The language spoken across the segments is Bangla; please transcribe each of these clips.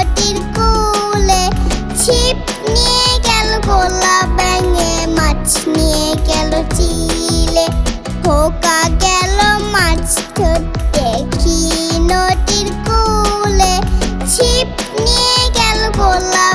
ঝড়টির কুলে ছিপ নিয়ে গেল গোলা ব্যাঙে মাছ নিয়ে গেল চিলে। খোকা গেল মাছ ধরতে কি নদীর কুলে ছিপ নিয়ে গেল গোলা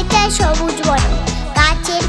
এটা সবুজ বন গাছের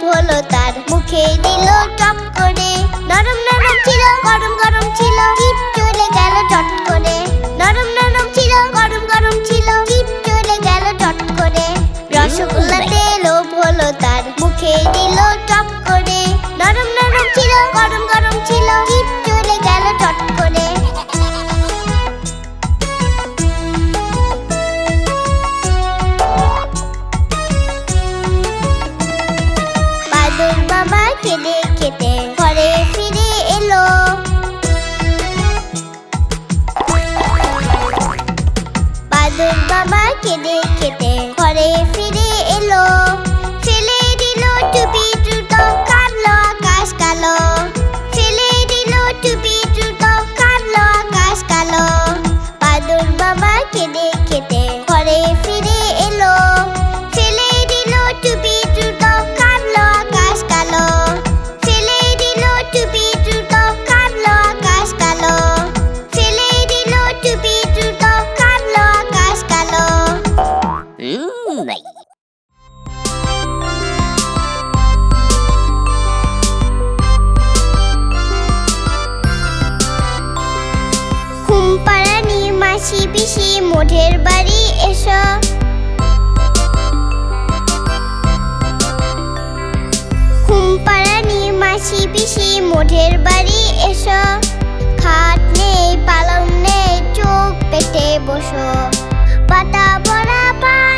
多了。মঠের বাড়ি, এসো। খুমপাড়ানি মাসি পিসি মঠের বাড়ি, এসো। খাট নেই, পালং নেই, চোখ পেটে বসো। পাতা বড়া পান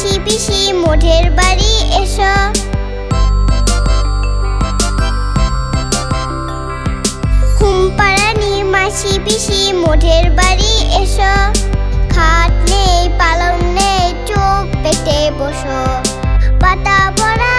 পিসি পিসি মোঠের বাড়ি এসো। হুমপাড়ানি মাসি পিসি মোঠের বাড়ি এসো। খাট নেই, পালং নেই, চোখ পেটে বসো। পাতা পড়া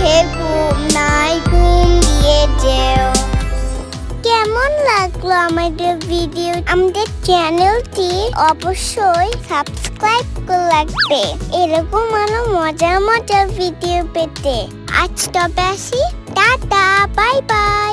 চোখে ঘুম নাই, ঘুম দিয়ে যেও। কেমন লাগল আমাদের ভিডিও আমাদের চ্যানেলটি অবশ্যই সাবস্ক্রাইব করে রাখবে। এরকম আরও মজার মজার ভিডিও পেতে। আজ তবে আসি। Tata bye bye